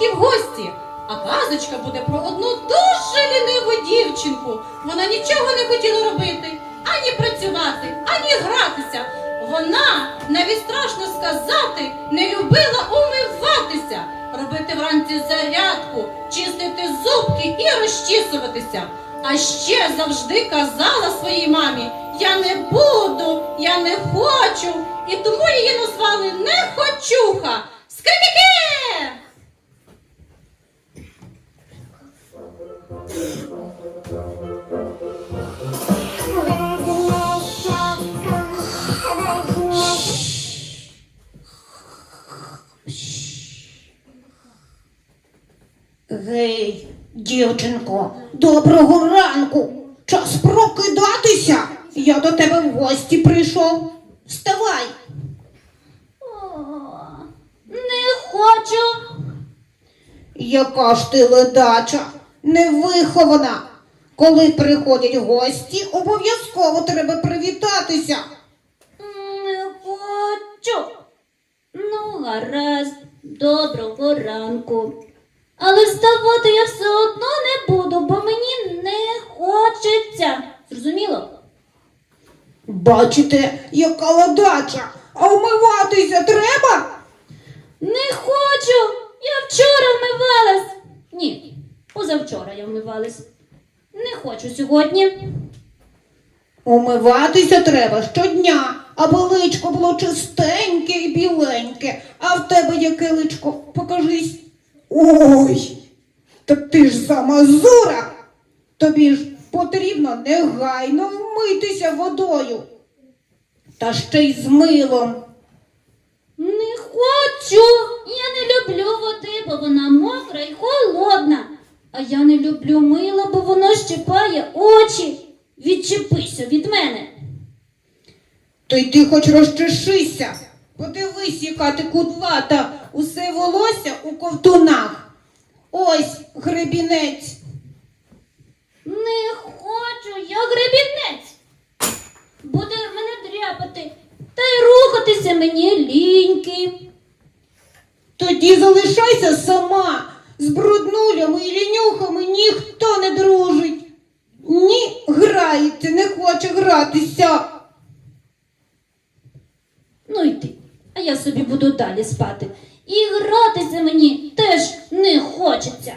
завітаємо в гості. А казочка буде про одну дуже ліниву дівчинку. Вона нічого не хотіла робити, ані працювати, ані гратися. Вона, навіть страшно сказати, не любила умиватися, робити вранці зарядку, чистити зубки і розчісуватися. А ще завжди казала своїй мамі: я не буду, я не хочу, і тому її назвали Нехочуха. Скрипіки! Гей, дівчинко, доброго ранку. Час прокидатися. Я до тебе в гості прийшов. Вставай. Не хочу. Яка ж ти ледача, невихована. Коли приходять гості, обов'язково треба привітатися. Не хочу. Ну, гаразд, доброго ранку. Але вставати я все одно не буду, бо мені не хочеться. Зрозуміло? Бачите, яка ледача. А вмиватися треба? Не хочу. Я вчора вмивалась. Ні, позавчора я вмивалась. Не хочу сьогодні. Умиватися треба щодня, аби личко було чистеньке і біленьке. А в тебе яке личко? Покажись. Ой, так ти ж замазура. Тобі ж потрібно негайно вмитися водою. Та ще й з милом. Не хочу. Я не люблю води, бо вона мокра і холодна. А я не люблю мила, бо воно щипає очі. Відчепися від мене. То й ти хоч розчешися. Подивись, яка ти кудлата, усе волосся у ковтунах. Ось гребінець. Не хочу, я гребінець. Буде мене дряпати. Та й рухатися мені ліньки. Тоді залишайся сама. З бруднулями і лінюхами ніхто не дружить. Ні, грається, не хоче гратися. Ну йди, а я собі буду далі спати. І гратися мені теж не хочеться.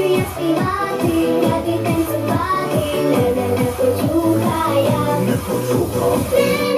Хочу співати, грати, танцювати, не не не хочу я, не не не хочу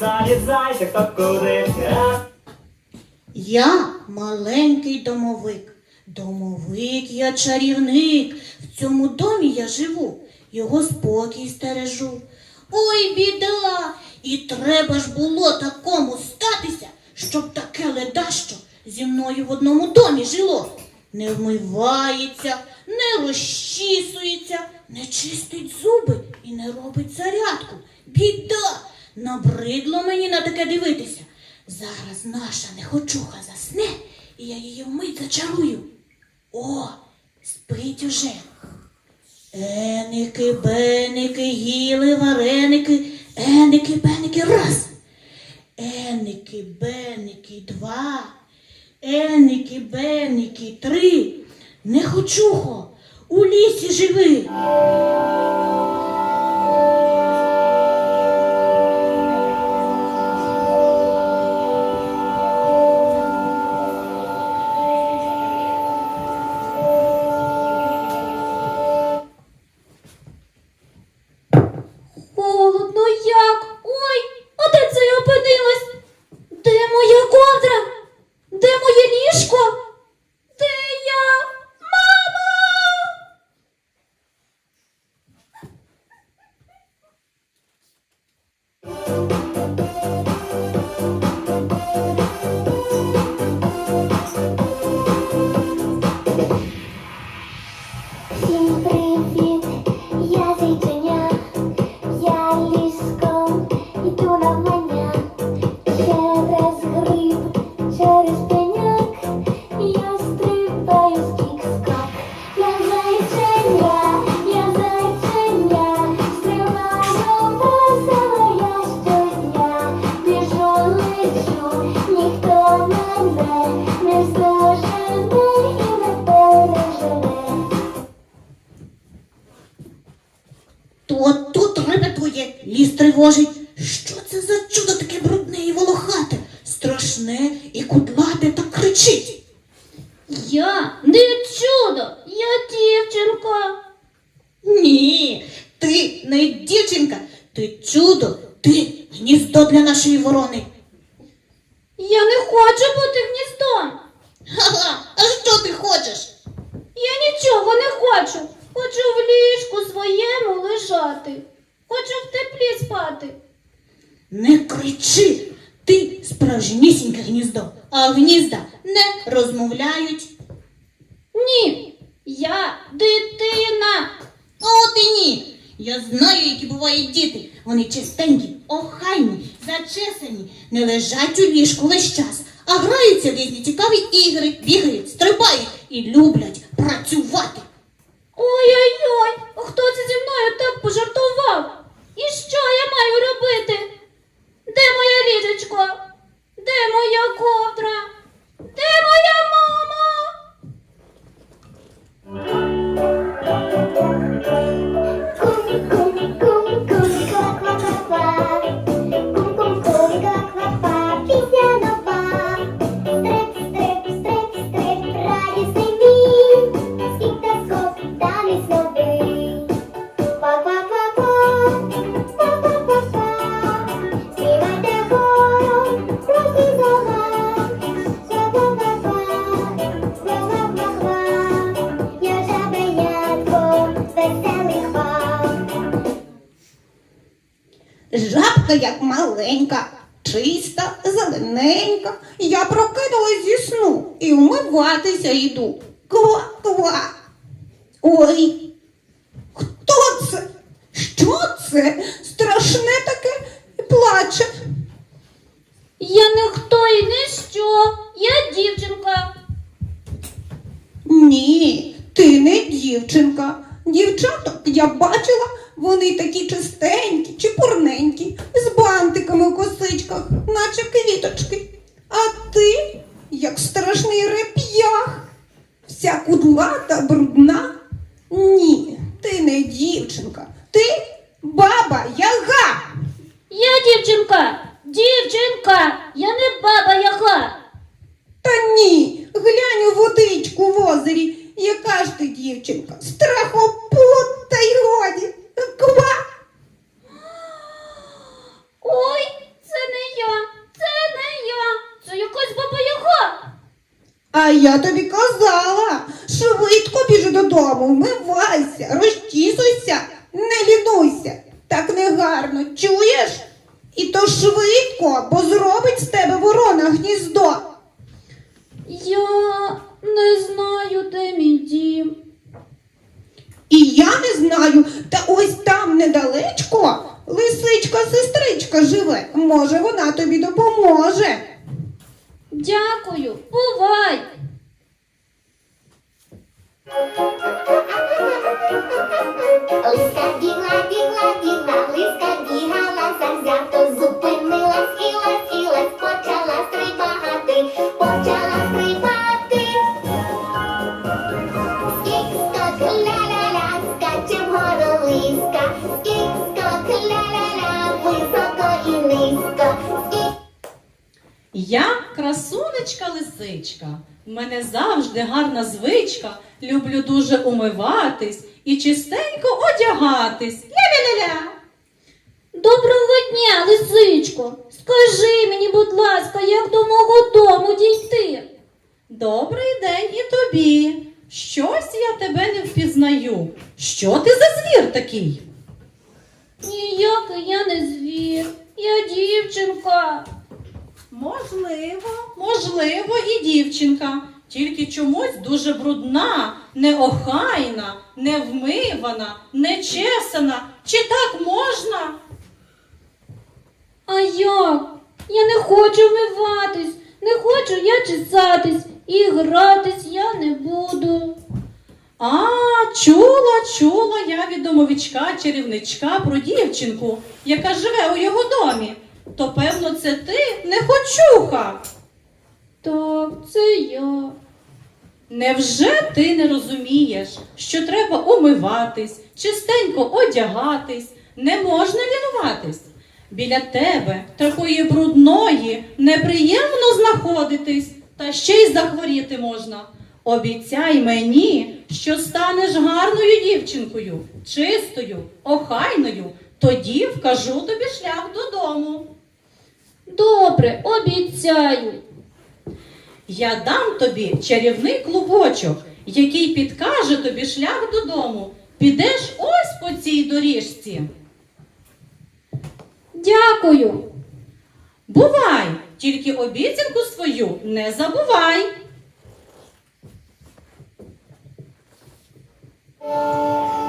залізайте, хто куди. Я маленький домовик. Домовик я чарівник. В цьому домі я живу, його спокій стережу. Ой, біда! І треба ж було такому статися, щоб таке ледащо зі мною в одному домі жило. Не вмивається, не розчісується, не чистить зуби і не робить зарядку. Біда! Набридло мені на таке дивитися. Зараз наша нехочуха засне, і я її вмить зачарую. О, спить уже. Еники, беники, їли вареники, еники, беники, раз. Еники, беники, два. Еники, беники, три. Не хочухо, у лісі живи. Ліс. Що це за чудо таке брудне і волохате, страшне і кудлате та кричить? Я не чудо, я дівчинка. Ні, ти не дівчинка, ти чудо, ти гніздо для нашої ворони. Я не хочу бути гніздом. Ха-ха, а що ти хочеш? Я нічого не хочу. Хочу в ліжку своєму лежати. Хочу в теплі спати. Не кричи, ти справжнісіньке гніздо, а гнізда не розмовляють. Ні, я дитина. От і ні. Я знаю, які бувають діти. Вони чистенькі, охайні, зачесані, не лежать у ліжку весь час, а граються в різні цікаві ігри, бігають, стрибають і люблять працювати. Ой-ой-ой, хто це зі мною так пожартував? Вмиватися йду. Ква, ква. Ой, хто це? Що це? Страшне таке плаче. Я не хто і не що. Я дівчинка. Ні, ти не дівчинка. Дівчаток я бачила, вони такі чистенькі, чепурненькі, з бантиками в косичках, наче квіточки. А ти, як страшний реп'ях, вся кудлата, брудна. Ні, ти не дівчинка, ти баба яга. Я дівчинка. Дівчинка. Я не баба яга. Та ні, глянь у водичку в озері. Яка ж ти дівчинка? Страхопут та й годі. Ква. Ой, це не я. Це не я. Це якась баба яга. А я тобі казала, швидко біжи додому, вмивайся, розчісуйся, Лиска бігла, бігла, бігла, лиска бігала завзято, красунечка лисичка. В мене завжди гарна звичка. Люблю дуже умиватись і чистенько одягатись. Ля-ля-ля-ля. Доброго дня, лисичко. Скажи мені, будь ласка, як до мого дому дійти? Добрий день і тобі. Щось я тебе не впізнаю. Що ти за звір такий? Ніякий я не звір. Я дівчинка. Можливо, можливо, і дівчинка. Тільки чомусь дуже брудна, неохайна, невмивана, нечесана. Чи так можна? А як? Я не хочу вмиватись, не хочу я чесатись, і гратись я не буду. А, чула, чула я від домовичка чарівничка про дівчинку, яка живе у його домі. То, певно, це ти не хочуха. Так, це я. Невже ти не розумієш, що треба умиватись, чистенько одягатись, не можна лінуватись? Біля тебе, такої брудної, неприємно знаходитись, та ще й захворіти можна. Обіцяй мені, що станеш гарною дівчинкою, чистою, охайною, тоді вкажу тобі шлях додому. Добре, обіцяю. Я дам тобі чарівний клубочок, який підкаже тобі шлях додому. Підеш ось по цій доріжці. Дякую. Бувай, тільки обіцянку свою не забувай. Ось і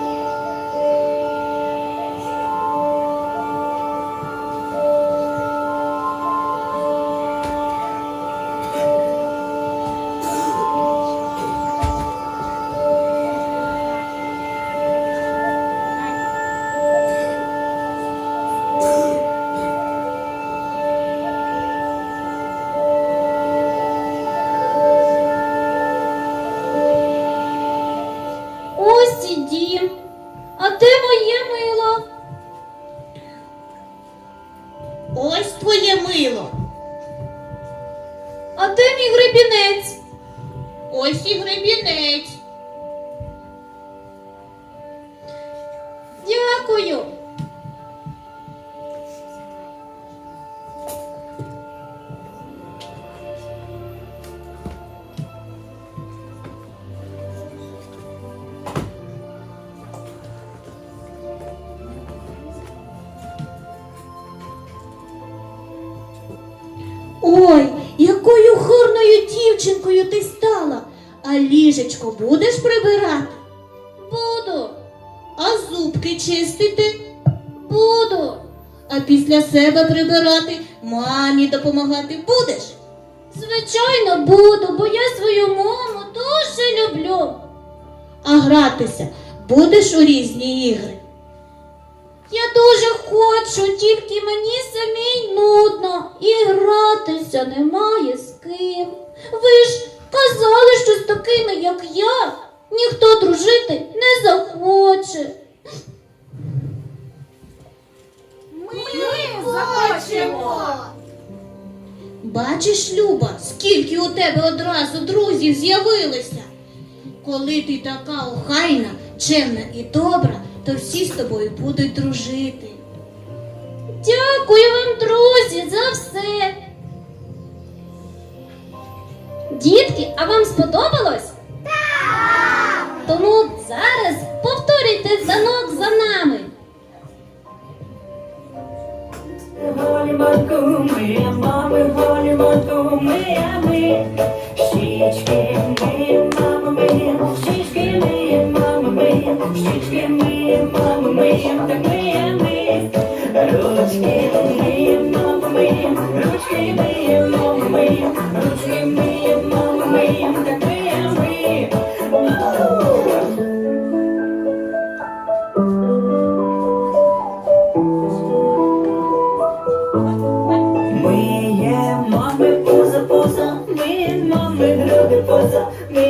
ліжечко будеш прибирати? Буду, А зубки чистити? буду. А після себе прибирати, мамі допомагати будеш? Звичайно, буду, бо я свою маму дуже люблю. А гратися будеш у різні ігри? Я дуже хочу, тільки мені самій нудно і гратися немає з ким. Ви ж казали, що з такими, як я, ніхто дружити не захоче. Бачиш, Люба, скільки у тебе одразу друзів з'явилося. Коли ти така охайна, чемна і добра, то всі з тобою будуть дружити. Дякую вам, друзі, за все. Дітки, а вам сподобалось? Так! Тому зараз повторюйте дзвінок за нами. Голіванку ми, мами, голіванку ми, а ми. Щічки ми, мама ми, щічки ми, мама ми, щічки ми, мама ми, так ми. 我操你